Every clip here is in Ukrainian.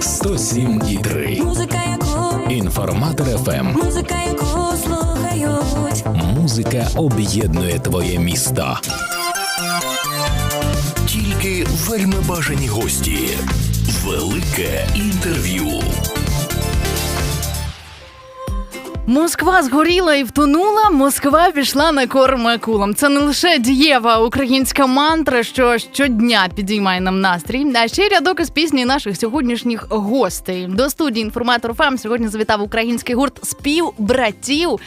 107,3. Музика, яку, Інформатор ФМ. музика, яку слухають. Музика об'єднує твоє місто. Тільки вельми бажані гості. Велике інтерв'ю. Москва згоріла і втонула. Москва пішла на корм акулам. Це не лише дієва українська мантра, що щодня підіймає нам настрій, а ще рядок із пісні наших сьогоднішніх гостей. До студії інформатор ФМ сьогодні завітав український гурт співбратів.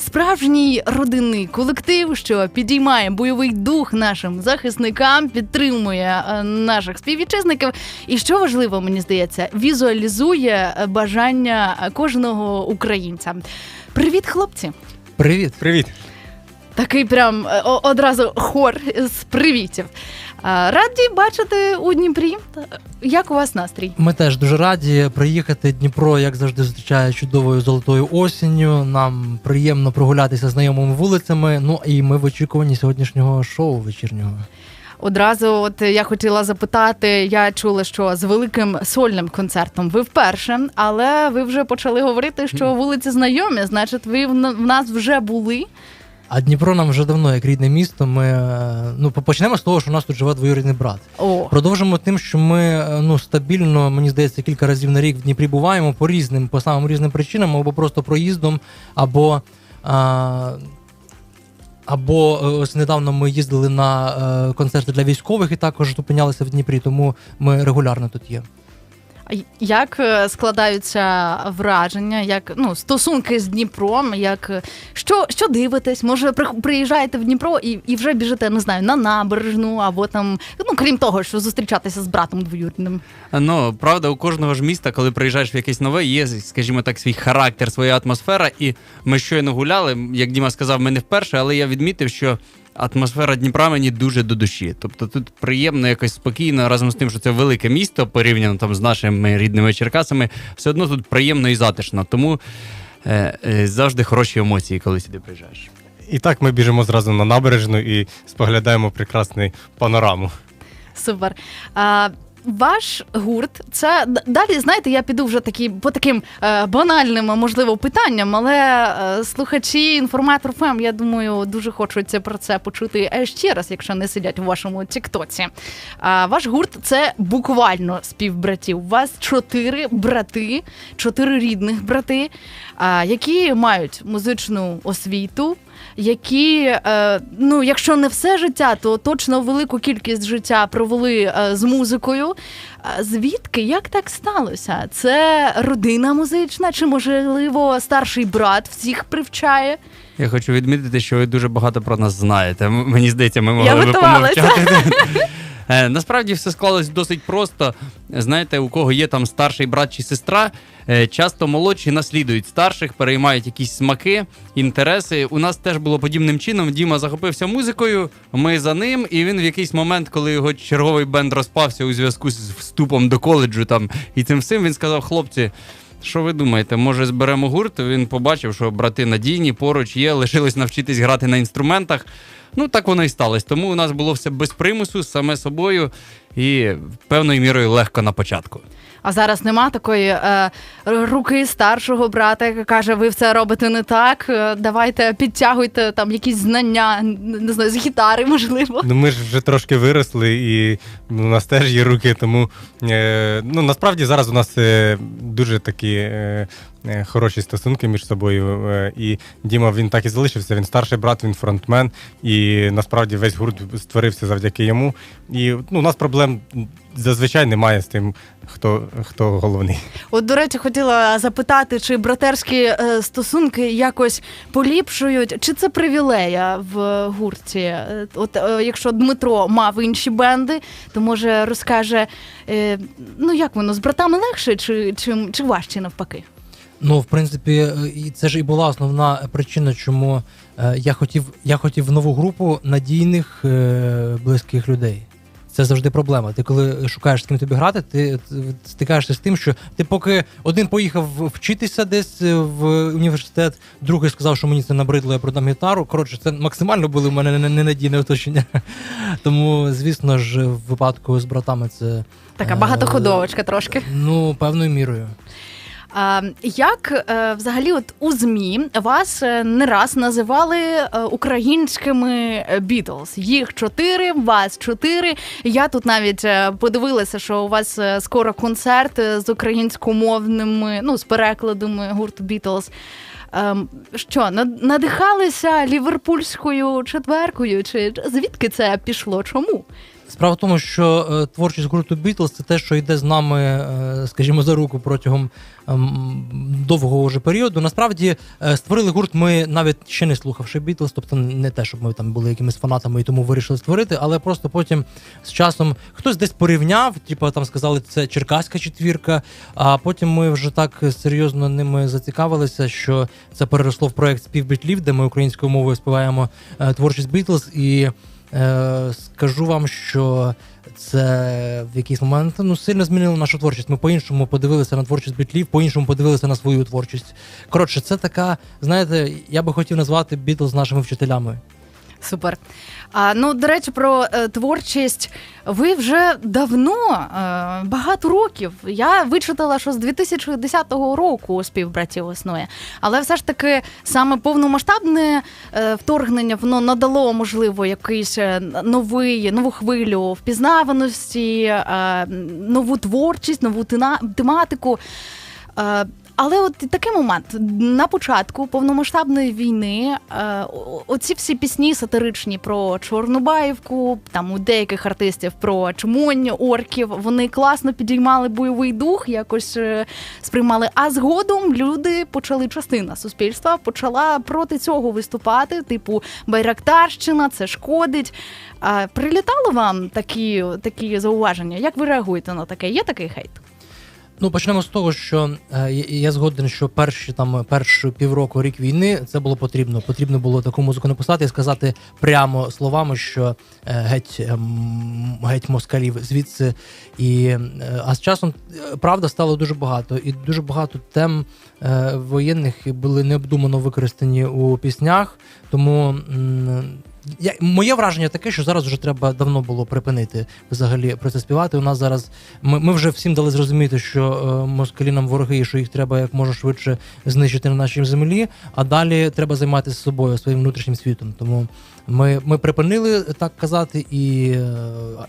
Справжній родинний колектив, що підіймає бойовий дух нашим захисникам, підтримує е, наших співвітчизників. І що важливо, мені здається, візуалізує е, бажання кожного українця. Привіт, хлопці! Привіт. Привіт. Такий прям е, одразу хор з привітів. Раді бачити у Дніпрі. Як у вас настрій? Ми теж дуже раді приїхати. Дніпро, як завжди, зустрічає чудовою золотою осінню. Нам приємно прогулятися знайомими вулицями. Ну і ми в очікуванні сьогоднішнього шоу вечірнього. Одразу, от я хотіла запитати, я чула, що з великим сольним концертом ви вперше, але ви вже почали говорити, що вулиці знайомі, значить, ви в нас вже були. А Дніпро нам вже давно як рідне місто. Ми е, ну почнемо з того, що у нас тут живе двоюрідний брат. О, Продовжимо тим, що ми е, ну стабільно, мені здається, кілька разів на рік в Дніпрі буваємо по різним, по самим різним причинам, або просто проїздом, або. А, або е, ось недавно ми їздили на концерти для військових і також зупинялися в Дніпрі, тому ми регулярно тут є. Як е, складаються враження, як ну стосунки з Дніпром? Як е, що, що дивитесь? Може, при- приїжджаєте в Дніпро і, і вже біжите, не знаю, на набережну або там, ну крім того, що зустрічатися з братом двоюрідним. Ну, правда, у кожного ж міста, коли приїжджаєш в якесь нове, є, скажімо так, свій характер, своя атмосфера. І ми щойно гуляли. Як Діма сказав, ми не вперше, але я відмітив, що атмосфера Дніпра мені дуже до душі. Тобто тут приємно, якось спокійно, разом з тим, що це велике місто, порівняно там з нашими рідними Черкасами, все одно тут приємно і затишно. Тому е, е, завжди хороші емоції, коли сюди приїжджаєш. І так ми біжимо зразу на набережну і споглядаємо прекрасну панораму. Супер. А, ваш гурт, це далі, знаєте, я піду вже такі по таким е, банальним, можливо, питанням, але е, слухачі інформатор ФМ, я думаю, дуже хочуть про це почути е, ще раз, якщо не сидять у вашому тіктоці. А, ваш гурт це буквально співбратів. У вас чотири брати, чотири рідних брати, які мають музичну освіту які, е, ну, якщо не все життя, то точно велику кількість життя провели е, з музикою. Звідки як так сталося? Це родина музична, чи можливо старший брат всіх привчає? Я хочу відмітити, що ви дуже багато про нас знаєте. Мені здається, ми могли би помовчати. Е, Насправді все склалось досить просто. Знаєте, у кого є там старший брат чи сестра, е, часто молодші наслідують старших, переймають якісь смаки, інтереси. У нас теж було подібним чином. Діма захопився музикою. Ми за ним, і він в якийсь момент, коли його черговий бенд розпався у зв'язку з вступом до коледжу там і цим всім, він сказав: хлопці. Що ви думаєте, може зберемо гурт? Він побачив, що брати надійні, поруч є, лишилось навчитись грати на інструментах. Ну так воно і сталося. Тому у нас було все без примусу, саме собою і певною мірою легко на початку. А зараз нема такої е, руки старшого брата, яка каже: ви все робите не так. е, Давайте підтягуйте там якісь знання, не знаю, з гітари, можливо. Ну ми ж вже трошки виросли, і ну, у нас теж є руки. Тому е, ну насправді зараз у нас е, дуже такі е, е, хороші стосунки між собою. Е, і Діма він так і залишився. Він старший брат, він фронтмен. І насправді весь гурт створився завдяки йому. І ну, у нас проблем зазвичай немає з тим, хто, хто головний. От, до речі, хотіла запитати, чи братерські е, стосунки якось поліпшують, чи це привілея в гурті? Е, От е, якщо Дмитро мав інші бенди, то може розкаже, е, ну як воно з братами легше, чи, чи, чи важче навпаки? Ну, в принципі, е, і це ж і була основна причина, чому е, я хотів, я хотів нову групу надійних е, близьких людей. це завжди проблема. Ти коли шукаєш з ким тобі грати, ти стикаєшся з тим, що ти поки один поїхав вчитися десь в університет, другий сказав, що мені це набридло, я продам гітару. Коротше, це максимально були в мене ненадійне оточення. Тому, звісно ж, в випадку з братами це Така багатоходовочка трошки. Ну, певною мірою. Як е, взагалі, от у ЗМІ вас е, не раз називали е, українськими Бітлз? Їх чотири, вас чотири. Я тут навіть подивилася, що у вас скоро концерт з українськомовними, ну з перекладами гурту Бітлз. Ем, що, над- надихалися ліверпульською четверкою? Чи звідки це пішло? Чому? Справа в тому, що е, творчість гурту Beatles це те, що йде з нами, е, скажімо, за руку протягом ем, довгого вже періоду. Насправді е, створили гурт ми навіть ще не слухавши Beatles, тобто не те, щоб ми там були якимись фанатами і тому вирішили створити, але просто потім з часом хтось десь порівняв, типу там сказали, це черкаська четвірка. А потім ми вже так серйозно ними зацікавилися, що це переросло в проект Співбітлів, де ми українською мовою співаємо творчість Beatles і. Е, скажу вам, що це в якийсь момент ну сильно змінило нашу творчість. Ми по-іншому подивилися на творчість бітлів, по-іншому подивилися на свою творчість. Коротше, це така, знаєте, я би хотів назвати Бітлз нашими вчителями. Супер. А, ну, до речі, про е, творчість. Ви вже давно, е, багато років. Я вичитала, що з 2010 року співбратів існує. Але все ж таки саме повномасштабне е, вторгнення воно надало, можливо, якийсь е, новий, нову хвилю впізнаваності, е, нову творчість, нову тина- тематику. Але от такий момент на початку повномасштабної війни е, оці всі пісні сатиричні про Чорнобаївку, там у деяких артистів про чмонь орків, вони класно підіймали бойовий дух, якось е, сприймали. А згодом люди почали частина суспільства почала проти цього виступати. Типу Байрактарщина, це шкодить. Е, Прилітало вам такі, такі зауваження? Як ви реагуєте на таке? Є такий хейт? Ну, почнемо з того, що е, я- згоден, що перші там перші півроку рік війни це було потрібно. Потрібно було таку музику написати і сказати прямо словами, що е, геть ем, геть москалів звідси. І е, а з часом е, правда стало дуже багато, і дуже багато тем е, воєнних були необдумано використані у піснях. Тому м, я, моє враження таке, що зараз вже треба давно було припинити взагалі про це співати. У нас зараз ми, ми вже всім дали зрозуміти, що е, москалі нам вороги, і що їх треба як можна швидше знищити на нашій землі. А далі треба займатися собою, своїм внутрішнім світом. Тому ми, ми припинили так казати, і е,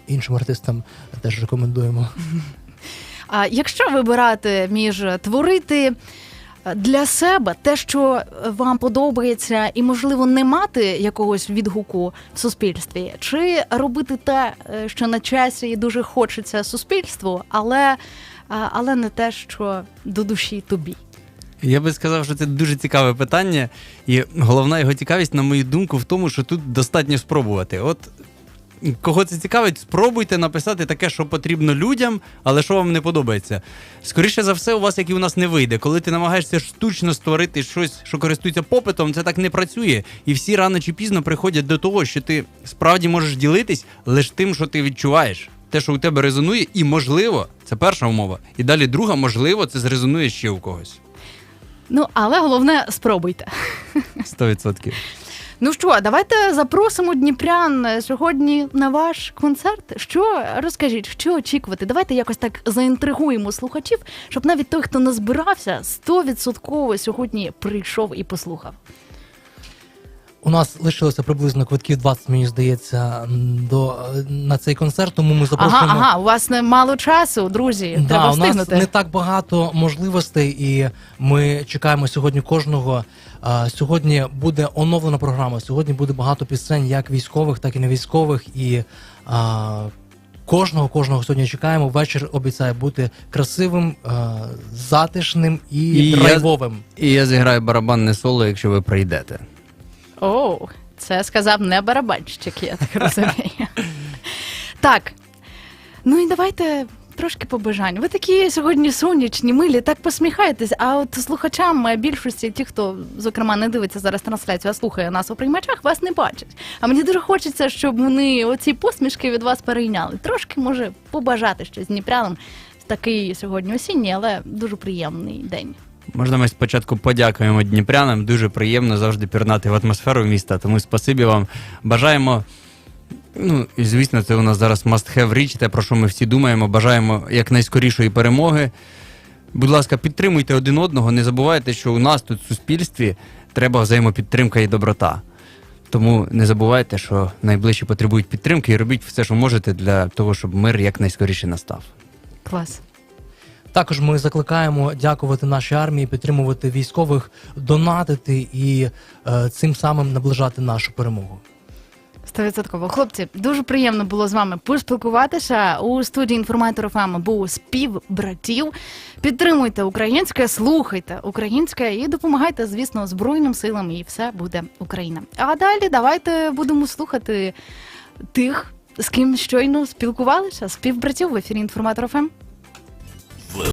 іншим артистам теж рекомендуємо. А якщо вибирати між творити для себе те, що вам подобається, і можливо не мати якогось відгуку в суспільстві, чи робити те, е, що на часі і дуже хочеться суспільству, але, але не те, що до душі тобі. Я би сказав, що це дуже цікаве питання, і головна його цікавість, на мою думку, в тому, що тут достатньо спробувати. От кого це цікавить, спробуйте написати таке, що потрібно людям, але що вам не подобається. Скоріше за все, у вас, як і у нас, не вийде. Коли ти намагаєшся штучно створити щось, що користується попитом, це так не працює. І всі рано чи пізно приходять до того, що ти справді можеш ділитись лише тим, що ти відчуваєш. Те, що у тебе резонує, і можливо, це перша умова. І далі друга, можливо, це зрезонує ще у когось. Ну, але головне, спробуйте. 100%. Ну що, давайте запросимо Дніпрян сьогодні на ваш концерт. Що розкажіть, що очікувати? Давайте якось так заінтригуємо слухачів, щоб навіть той, хто не збирався, стовідсотково сьогодні прийшов і послухав. У нас лишилося приблизно квитків 20, мені здається, до на цей концерт. Тому ми запрошуємо. Ага, ага, у вас не мало часу, друзі. Да, Треба у нас не так багато можливостей, і ми чекаємо сьогодні кожного. Сьогодні буде оновлена програма. Сьогодні буде багато пісень, як військових, так і не військових. І а, кожного, кожного сьогодні чекаємо. Вечір обіцяє бути красивим, а, затишним і, І я- І я зіграю барабанне соло, якщо ви прийдете. О, це сказав не барабанщик, я так розумію. так. Ну і давайте трошки побажань. Ви такі сьогодні сонячні, милі, так посміхаєтесь. А от слухачам е, більшості, ті, хто зокрема не дивиться зараз трансляцію, а слухає нас у приймачах, вас не бачать. А мені дуже хочеться, щоб вони оці посмішки від вас перейняли. Трошки може побажати щось дніпрянам. Такий сьогодні осінній, але дуже приємний день. Можна ми спочатку подякуємо дніпрянам. Дуже приємно завжди пірнати в атмосферу міста. Тому спасибі вам. Бажаємо. Ну, і звісно, це у нас зараз must have річ, те, про що ми всі думаємо. Бажаємо якнайскорішої перемоги. Будь ласка, підтримуйте один одного. Не забувайте, що у нас тут в суспільстві треба взаємопідтримка і доброта. Тому не забувайте, що найближчі потребують підтримки і робіть все, що можете для того, щоб мир якнайскоріше настав. Клас. Також ми закликаємо дякувати нашій армії, підтримувати військових, донатити і е, цим самим наближати нашу перемогу. Стовідсотково. Хлопці, дуже приємно було з вами поспілкуватися. У студії інформатор ФМ був спів братів. Підтримуйте українське, слухайте українське і допомагайте, звісно, Збройним силам, і все буде Україна. А далі давайте будемо слухати тих, з ким щойно спілкувалися. Співбратів в ефірі інформатор ФМ.